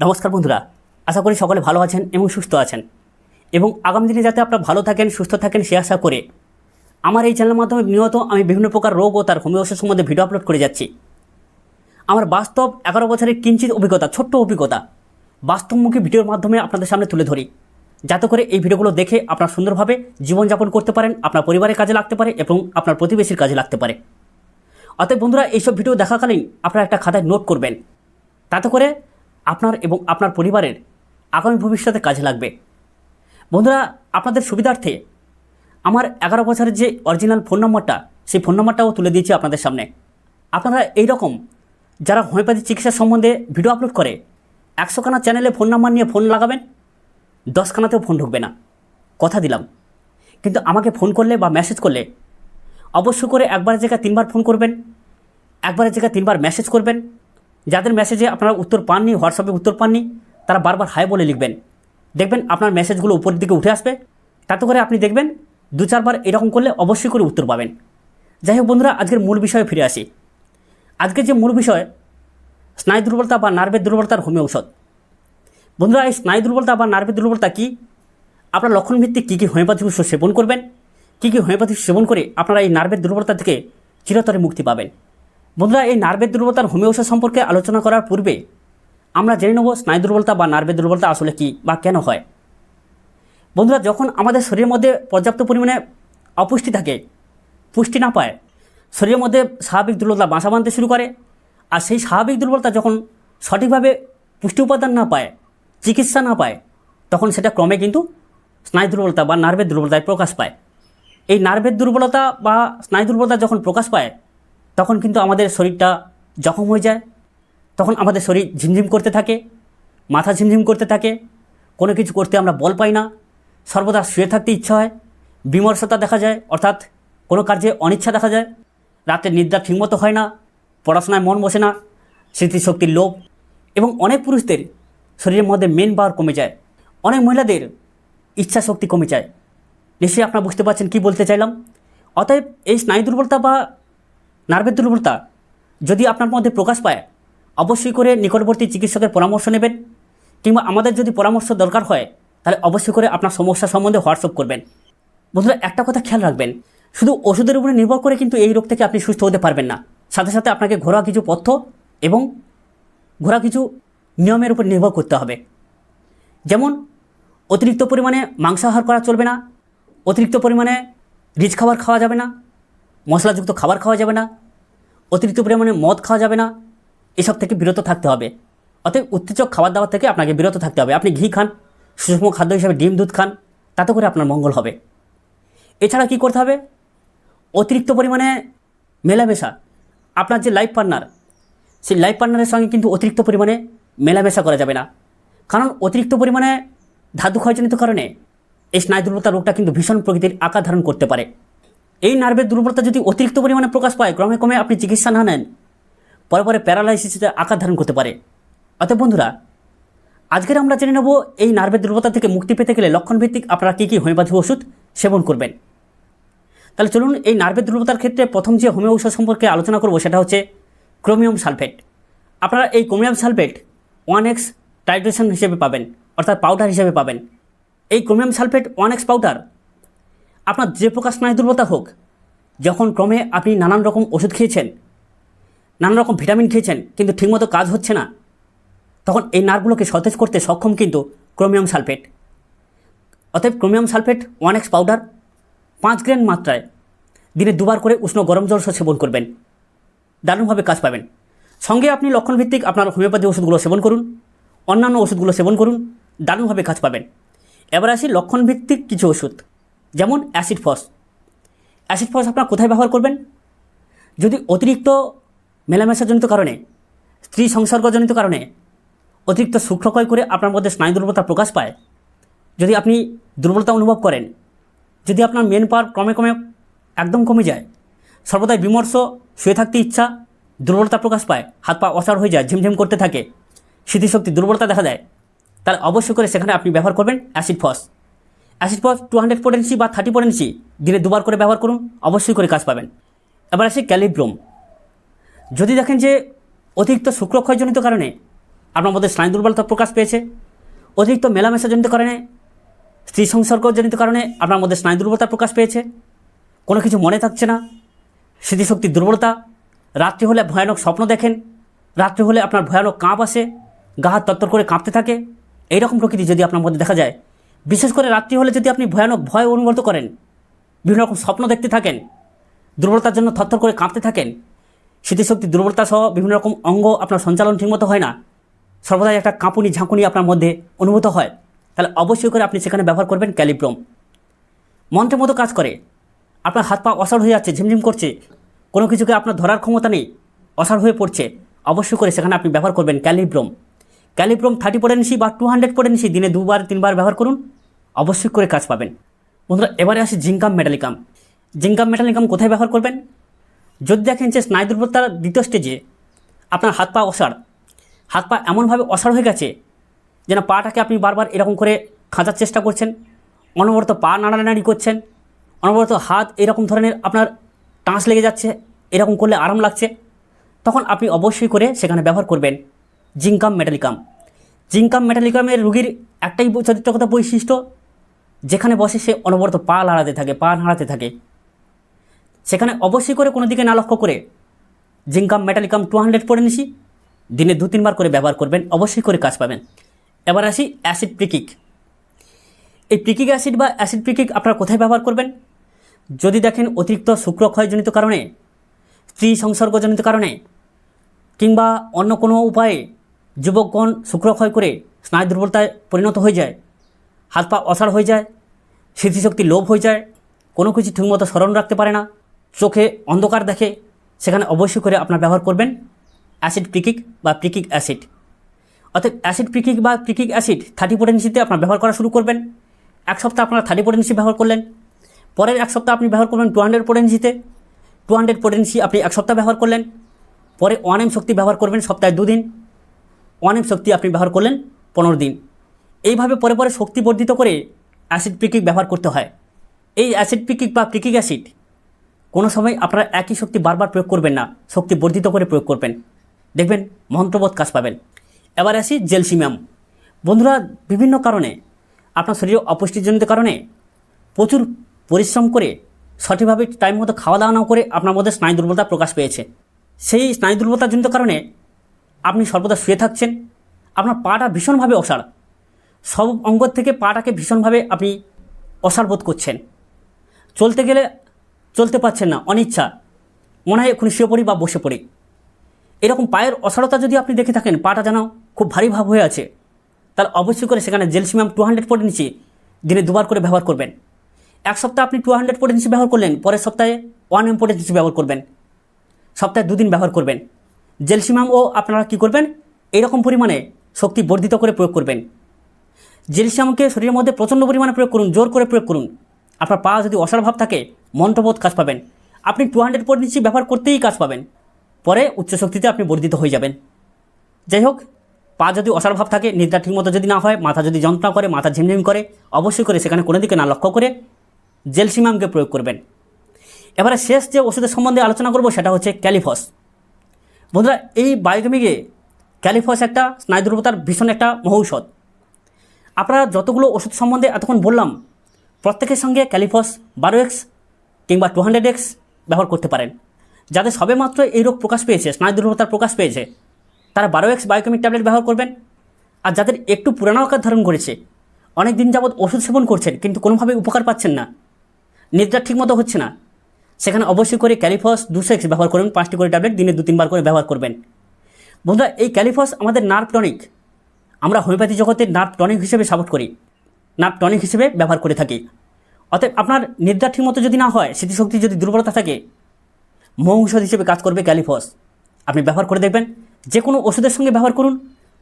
নমস্কার বন্ধুরা, আশা করি সকলে ভালো আছেন এবং সুস্থ আছেন। এবং আগামী দিনে যাতে আপনারা ভালো থাকেন, সুস্থ থাকেন, সে আশা করে আমার এই চ্যানেলের মাধ্যমে নিয়ত আমি বিভিন্ন প্রকার রোগ ও তার হোমিও সম্বন্ধে ভিডিও আপলোড করে যাচ্ছি। আমার বাস্তব এগারো বছরের কিঞ্চিত অভিজ্ঞতা, ছোট্ট অভিজ্ঞতা, বাস্তবমুখী ভিডিওর মাধ্যমে আপনাদের সামনে তুলে ধরি। যাতে করে এই ভিডিওগুলো দেখে আপনার সুন্দরভাবে জীবনযাপন করতে পারেন, আপনার পরিবারের কাজে লাগতে পারে এবং আপনার প্রতিবেশীর কাজে লাগতে পারে। অতএব বন্ধুরা, এইসব ভিডিও দেখাকালীন আপনারা একটা খাতায় নোট করবেন। তাতে করে আপনার এবং আপনার পরিবারের আগামী ভবিষ্যতে কাজে লাগবে। বন্ধুরা, আপনাদের সুবিধার্থে আমার এগারো বছরের যে অরিজিনাল ফোন নম্বরটা সেই ফোন নম্বরটাও তুলে দিয়েছি আপনাদের সামনে। আপনারা এই রকম যারা হোমিওপ্যাথি চিকিৎসা সম্বন্ধে ভিডিও আপলোড করে, একশোখানা চ্যানেলে ফোন নাম্বার নিয়ে ফোন লাগাবেন, দশখানাতেও ফোন ঢুকবে না। কথা দিলাম। কিন্তু আমাকে ফোন করলে বা মেসেজ করলে অবশ্য করে একবারের জায়গায় তিনবার ফোন করবেন, একবারের জায়গায় তিনবার মেসেজ করবেন যাদের মেসেজে আপনারা উত্তর পাননি হোয়াটসঅ্যাপে উত্তর পাননি, তারা বারবার হাই বলে লিখবেন। দেখবেন আপনার মেসেজগুলো উপরের দিকে উঠে আসবে। তাতে করে আপনি দেখবেন দু চারবার এরকম করলে অবশ্যই করে উত্তর পাবেন। যাই হোক বন্ধুরা, আজকের মূল বিষয়ে ফিরে আসি। আজকের যে মূল বিষয়, স্নায়ু দুর্বলতা বা নার্ভের দুর্বলতার হোমিও ঔষধ। বন্ধুরা, এই স্নায়ু দুর্বলতা বা নার্ভের দুর্বলতা কী? আপনার লক্ষণভিত্তিক কী কী হোমিওপ্যাথি ওষুধ সেবন করবেন? কী কী হোমিওপ্যাথি সেবন করে আপনারা এই নার্ভের দুর্বলতা থেকে চিরতরে মুক্তি পাবেন? বন্ধুরা, এই নার্ভের দুর্বলতার হোমিও ওষুধ সম্পর্কে আলোচনা করার পূর্বে আমরা জেনে নেব স্নায়ু দুর্বলতা বা নার্ভের দুর্বলতা আসলে কী বা কেন হয়। বন্ধুরা, যখন আমাদের শরীরের মধ্যে পর্যাপ্ত পরিমাণে অপুষ্টি থাকে, পুষ্টি না পায়, শরীরের মধ্যে স্বাভাবিক দুর্বলতা বাসা বাঁধতে শুরু করে আর সেই স্বাভাবিক দুর্বলতা যখন সঠিকভাবে পুষ্টি উপাদান না পায়, চিকিৎসা না পায়, তখন সেটা ক্রমে কিন্তু স্নায়ু দুর্বলতা বা নার্ভের দুর্বলতায় প্রকাশ পায়। এই নার্ভের দুর্বলতা বা স্নায়ু দুর্বলতা যখন প্রকাশ পায় তখন কিন্তু আমাদের শরীরটা জখম হয়ে যায়। তখন আমাদের শরীর ঝিমঝিম করতে থাকে, মাথা ঝিমঝিম করতে থাকে, কোনো কিছু করতে আমরা বল পাই না। সর্বদা শুয়ে থাকতে ইচ্ছা হয়, বিমর্ষতা দেখা যায়, অর্থাৎ কোনো কার্যে অনিচ্ছা দেখা যায়। রাতে নিদ্রা ঠিকমতো হয় না, পড়াশোনায় মন বসে না, স্মৃতিশক্তির লোভ এবং অনেক পুরুষদের শরীরের মধ্যে মেন পাওয়ার কমে যায়। অনেক মহিলাদের ইচ্ছা শক্তি কমে যায়। নিশ্চয়ই আপনারা বুঝতে পারছেন কি বলতে চাইলাম? অতএব এই স্নায়ু দুর্বলতা বা নার্ভের দুর্বলতা যদি আপনার মধ্যে প্রকাশ পায়, অবশ্যই করে নিকটবর্তী চিকিৎসকের পরামর্শ নেবেন কিংবা আমাদের যদি পরামর্শ দরকার হয়, তাহলে অবশ্যই করে আপনার সমস্যা সম্বন্ধে হোয়াটসঅ্যাপ করবেন। বন্ধুরা, একটা কথা খেয়াল রাখবেন, শুধু ওষুধের উপরে নির্ভর করে কিন্তু এই রোগ থেকে আপনি সুস্থ হতে পারবেন না। সাথে সাথে আপনাকে ঘোরা কিছু পথ্য এবং ঘোরা কিছু নিয়মের উপর নির্ভর করতে হবে। যেমন, অতিরিক্ত পরিমাণে মাংসাহার করা চলবে না, অতিরিক্ত পরিমাণে রিচ খাবার খাওয়া যাবে না মশলাযুক্ত খাবার খাওয়া যাবে না, অতিরিক্ত পরিমাণে মদ খাওয়া যাবে না, এসব থেকে বিরত থাকতে হবে। অতএব উত্তেজক খাবার দাবার থেকে আপনাকে বিরত থাকতে হবে। আপনি ঘি খান সুষম খাদ্য হিসাবে ডিম, দুধ খান, তাতে করে আপনার মঙ্গল হবে। এছাড়া কি করতে হবে? অতিরিক্ত পরিমাণে মেলামেশা। আপনার যে লাইফ পার্টনার, সেই লাইফ পার্টনারের সঙ্গে কিন্তু অতিরিক্ত পরিমাণে মেলামেশা করা যাবে না। কারণ অতিরিক্ত পরিমাণে ধাতু ক্ষয়জনিত কারণে এই স্নায়ু দুর্বলতা রোগটা কিন্তু ভীষণ প্রকৃতির আকার ধারণ করতে পারে। এই নার্ভের দুর্বলতা যদি অতিরিক্ত পরিমাণে প্রকাশ পায়, ক্রমে ক্রমে আপনি চিকিৎসা না নেন, পরে পরে প্যারালাইসিসে আকার ধারণ করতে পারে। অতএব বন্ধুরা, আজকের আমরা জেনে নেব এই নার্ভের দুর্বলতা থেকে মুক্তি পেতে গেলে লক্ষণভিত্তিক আপনারা কী কী হোমিওপ্যাথি ওষুধ সেবন করবেন। তাহলে চলুন এই নার্ভের দুর্বলতার ক্ষেত্রে প্রথম যে হোমিও ঔষধ সম্পর্কে আলোচনা করব সেটা হচ্ছে ক্রোমিয়াম সালফেট। আপনারা এই chromium sulphate one X titration হিসেবে পাবেন, অর্থাৎ পাউডার হিসেবে পাবেন। এই chromium sulphate one X powder আপনার যে প্রকার স্নায়ু দুর্বলতা হোক, যখন ক্রমে আপনি নানান রকম ওষুধ খেয়েছেন, নানান রকম ভিটামিন খেয়েছেন, কিন্তু ঠিকমতো কাজ হচ্ছে না, তখন এই নার্ভগুলোকে সতেজ করতে সক্ষম কিন্তু ক্রোমিয়াম সালফেট। অতএব chromium sulphate one X powder, পাঁচ গ্রাম মাত্রায় দিনে দুবার করে উষ্ণ গরম জল সেবন করবেন। দারুণভাবে কাজ পাবেন। সঙ্গে আপনি লক্ষণভিত্তিক আপনার হোমিওপ্যাথি ওষুধগুলো সেবন করুন, অন্যান্য ওষুধগুলো সেবন করুন, দারুণভাবে কাজ পাবেন। এবার আসি লক্ষণভিত্তিক কিছু ওষুধ। যেমন অ্যাসিড ফস। অ্যাসিড ফস আপনার কোথায় ব্যবহার করবেন? যদি অতিরিক্ত মেলামেশাজনিত কারণে, স্ত্রী সংসর্গজনিত কারণে অতিরিক্ত শুক্রক্ষয় করে আপনার মধ্যে স্নায়ু দুর্বলতা প্রকাশ পায়, যদি আপনি দুর্বলতা অনুভব করেন, যদি আপনার মেন পাওয়ার ক্রমে ক্রমে একদম কমে যায়, সর্বদাই বিমর্ষ, শুয়ে থাকতে ইচ্ছা, দুর্বলতা প্রকাশ পায়, হাত পা অসার হয়ে যায়, ঝিমঝিম করতে থাকে, স্মৃতিশক্তি দুর্বলতা দেখা দেয়, তাহলে অবশ্যই করে সেখানে আপনি ব্যবহার করবেন acid phos. Acid phos two hundred potency বা থার্টি পোটেন্সি দিনে দুবার করে ব্যবহার করুন, অবশ্যই করে কাজ পাবেন। এবার আসি ক্যালিব্রোম। যদি দেখেন যে অতিরিক্ত শুক্রক্ষয়জনিত কারণে আপনার মধ্যে স্নায়ু দুর্বলতা প্রকাশ পেয়েছে, অতিরিক্ত মেলামেশাজনিত কারণে, স্ত্রী সংসর্গজনিত কারণে আপনার মধ্যে স্নায়ু দুর্বলতা প্রকাশ পেয়েছে, কোনো কিছু মনে থাকছে না স্মৃতিশক্তির দুর্বলতা, রাত্রি হলে ভয়ানক স্বপ্ন দেখেন, রাত্রি হলে আপনার ভয়ানক কাঁপ আসে, গা হাত তত্তর করে কাঁপতে থাকে, এইরকম প্রকৃতি যদি আপনার মধ্যে দেখা যায় বিশেষ করে রাত্রি হলে যদি আপনি ভয়ানক ভয় অনুভূত করেন, বিভিন্ন রকম স্বপ্ন দেখতে থাকেন, দুর্বলতার জন্য থরথর করে কাঁপতে থাকেন, স্মৃতিশক্তি দুর্বলতা সহ বিভিন্ন রকম অঙ্গ আপনার সঞ্চালন ঠিকমতো হয় না, সর্বদাই একটা কাঁপুনি ঝাঁকুনি আপনার মধ্যে অনুভূত হয়, তাহলে অবশ্যই করে আপনি সেখানে ব্যবহার করবেন ক্যালিব্রোম। মন্ত্রের মতো কাজ করে, আপনার হাত পা অসাড় হয়ে যাচ্ছে, ঝিমঝিম করছে, কোনো কিছুকে আপনার ধরার ক্ষমতা নেই, অসাড় হয়ে পড়ছে, অবশ্যই করে সেখানে আপনি ব্যবহার করবেন kali brom. Kali brom thirty potency বা টু হান্ড্রেড পটেন্সি দিনে দুবার, তিনবার ব্যবহার করুন। অবশ্যই করে কাজ পাবেন। বন্ধুরা, এবারে আসি জিঙ্কাম মেটালিকাম। জিঙ্কাম মেটালিকাম কোথায় ব্যবহার করবেন? যদি দেখেন যে স্নায়ু দুর্বলতার দ্বিতীয় স্টেজে আপনার হাত পা অসাড়, হাত পা এমনভাবে অসাড় হয়ে গেছে যেন পাটাকে আপনি বারবার এরকম করে খাঁচার চেষ্টা করছেন, অনবরত পা নাড়ানাড়ি করছেন, অনবরত হাত এরকম ধরনের আপনার টাঁস লেগে যাচ্ছে, এরকম করলে আরাম লাগছে, তখন আপনি অবশ্যই করে সেখানে ব্যবহার করবেন জিঙ্কাম মেটালিকাম। জিঙ্কাম মেটালিকামের রুগীর একটাই চরিত্রগত বৈশিষ্ট্য যেখানে বসে সে অনবরত পা নাড়াতে থাকে, পা নাড়াতে থাকে। সেখানে অবশ্যই করে কোনো দিকে না লক্ষ্য করে জিঙ্কাম মেটালিকাম টু হান্ড্রেড পরে নিছি দিনে দু, তিনবার করে ব্যবহার করবেন, অবশ্যই করে কাজ পাবেন। এবার আসি অ্যাসিড প্রিকিক এই প্রিকিক অ্যাসিড বা অ্যাসিড প্রিকিক আপনারা কোথায় ব্যবহার করবেন? যদি দেখেন অতিরিক্ত শুক্রক্ষয়জনিত কারণে, স্ত্রী সংসর্গজনিত কারণে, কিংবা অন্য কোনো উপায়ে যুবকগণ শুক্রক্ষয় করে স্নায়ু দুর্বলতায় পরিণত হয়ে যায় হাত পা অসাড় হয়ে যায়, স্মৃতিশক্তি লোভ হয়ে যায়, কোনো কিছু ঠিকমতো স্মরণ রাখতে পারে না, চোখে অন্ধকার দেখে সেখানে অবশ্যই করে আপনার ব্যবহার করবেন অ্যাসিড প্রিকিক বা প্রিকিক অ্যাসিড। অর্থাৎ অ্যাসিড প্রিকিক বা প্রিকিক অ্যাসিড থার্টি পোটেন্সিতে আপনার ব্যবহার করা শুরু করবেন। এক সপ্তাহ আপনারা থার্টি পোটেন্সি ব্যবহার করলেন। পরের এক সপ্তাহ আপনি ব্যবহার করবেন টু হান্ড্রেড পোটেন্সিতে টু হান্ড্রেড পোটেন্সি আপনি এক সপ্তাহ ব্যবহার করলেন। পরে ওয়ান এম শক্তি ব্যবহার করবেন সপ্তাহে দুদিন। ওয়ান এম শক্তি আপনি ব্যবহার করলেন পনেরো দিন। এইভাবে পরে পরে শক্তি বর্ধিত করে অ্যাসিড পিকিক ব্যবহার করতে হয়। এই অ্যাসিড পিকিক বা পিকিক অ্যাসিড কোনো সময় আপনারা একই শক্তি বারবার প্রয়োগ করবেন না, শক্তি বর্ধিত করে প্রয়োগ করবেন। দেখবেন মন্ত্রবোধ কাজ পাবেন। এবার আসি জেলসিমিয়াম। বন্ধুরা, বিভিন্ন কারণে, আপনার শরীরে অপুষ্টিজনিত কারণে প্রচুর পরিশ্রম করে সঠিকভাবে টাইম মতো খাওয়া দাওয়া না করে আপনার মধ্যে স্নায়ু দুর্বলতা প্রকাশ পেয়েছে। সেই স্নায়ু দুর্বলতাজনিত কারণে আপনি সর্বদা শুয়ে থাকছেন, আপনার পাটা ভীষণভাবে অসাড়। সব অঙ্গ থেকে পাটাকে ভীষণভাবে আপনি অসাড় বোধ করছেন। চলতে গেলে চলতে পারছেন না, অনিচ্ছা। মনে হয় এক্ষুনি শুয়ে পড়ি বা বসে পড়ি। এরকম পায়ের অসারতা যদি আপনি দেখে থাকেন, পাটা যেন খুব ভারী ভাব হয়ে আছে, তাহলে অবশ্যই করে সেখানে জেলসিমাম টু হান্ড্রেড পরে নিচে দিনে দুবার করে ব্যবহার করবেন। এক সপ্তাহ আপনি টু হান্ড্রেড পোটেন্সি ব্যবহার করলেন, পরের সপ্তাহে ওয়ান এম পোটেন্সি ব্যবহার করবেন। সপ্তাহে দুদিন ব্যবহার করবেন। জেলসিমাম ও আপনারা কী করবেন? এরকম পরিমাণে শক্তি বর্ধিত করে প্রয়োগ করবেন। জেলসিমামকে শরীরের মধ্যে প্রচণ্ড পরিমাণে প্রয়োগ করুন, জোর করে প্রয়োগ করুন। আপনার পা যদি অসার ভাব থাকে, মন্ত্রবোধ কাজ পাবেন। আপনি টু হান্ড্রেড পোটেন্সি ব্যবহার করতেই কাজ পাবেন। পরে উচ্চ শক্তিতে আপনি বর্ধিত হয়ে যাবেন। যাই হোক, পা যদি অসার ভাব থাকে, নিদ্রা ঠিকমতো যদি না হয়, মাথা যদি যন্ত্রণা করে, মাথা ঝিমঝিম করে, অবশ্যই করে সেখানে কোনো দিকে না লক্ষ্য করে জেলসিমামকে প্রয়োগ করবেন। এবারে শেষ যে ওষুধের সম্বন্ধে আলোচনা করব, সেটা হচ্ছে ক্যালিফস। বন্ধুরা, এই বায়োকেমিকে ক্যালিফস একটা স্নায়ু দুর্বলতার ভীষণ একটা মহৌষধ। আপনারা যতগুলো ওষুধ সম্বন্ধে এতক্ষণ বললাম, প্রত্যেকের সঙ্গে ক্যালিফস বারো এক্স কিংবা টু হান্ড্রেড এক্স ব্যবহার করতে পারেন। যাদের সবেমাত্র এই রোগ প্রকাশ পেয়েছে, স্নায়ু দুর্বলতার প্রকাশ পেয়েছে, তারা বারো এক্স বায়োকেমিক ট্যাবলেট ব্যবহার করবেন। আর যাদের একটু পুরানো আকার ধারণ করেছে অনেক দিন যাবৎ ওষুধ সেবন করছেন, কিন্তু কোনোভাবে উপকার পাচ্ছেন না, নিদ্রা ঠিকমতো হচ্ছে না, সেখানে অবশ্যই করে ক্যালিফস দুশো এক্স ব্যবহার করবেন পাঁচটি করে ট্যাবলেট দিনে দু তিনবার করে ব্যবহার করবেন। বন্ধুরা, এই ক্যালিফস আমাদের নার্ভ টনিক আমরা হোমিওপ্যাথি জগতের নার্ভ টনিক হিসেবে সাপোর্ট করি, নার্ভ টনিক হিসেবে ব্যবহার করে থাকি। অতএব আপনার নিদ্রা ঠিকমতো যদি না হয়, স্মৃতিশক্তি যদি দুর্বলতা থাকে, মৌ ঔষধ হিসেবে কাজ করবে ক্যালিফস। আপনি ব্যবহার করে দেখবেন যে কোনো ওষুধের সঙ্গে ব্যবহার করুন,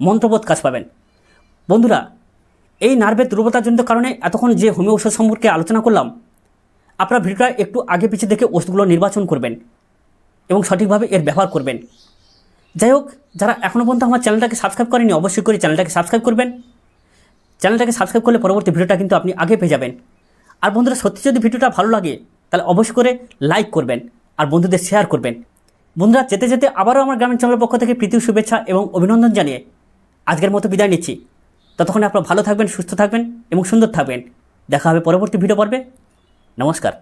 মন্ত্রবোধ কাজ পাবেন। বন্ধুরা, এই নার্ভের দুর্বলতাজনিত কারণে এতক্ষণ যে হোমিও ওষুধ সম্পর্কে আলোচনা করলাম, আপনারা ভিডিওটা একটু আগে পিছিয়ে দেখে ওষুধগুলো নির্বাচন করবেন এবং সঠিকভাবে এর ব্যবহার করবেন। যাই হোক যারা এখনও পর্যন্ত আমার চ্যানেলটাকে সাবস্ক্রাইব করেনি, অবশ্যই করে চ্যানেলটাকে সাবস্ক্রাইব করবেন। চ্যানেলটাকে সাবস্ক্রাইব করলে পরবর্তী ভিডিওটা কিন্তু আপনি আগে পেয়ে যাবেন। আর বন্ধুরা, সত্যি যদি ভিডিওটা ভালো লাগে, তাহলে অবশ্যই করে লাইক করবেন আর বন্ধুদের শেয়ার করবেন। বন্ধুরা, যেতে যেতে আবারও আমার গ্রামীণ চ্যানেলের পক্ষ থেকে প্রীতি শুভেচ্ছা এবং অভিনন্দন জানিয়ে আজকের মতো বিদায় নিচ্ছি। ততক্ষণে আপনারা ভালো থাকবেন, সুস্থ থাকবেন এবং সুন্দর থাকবেন। দেখা হবে পরবর্তী ভিডিও পর্বে। নমস্কার।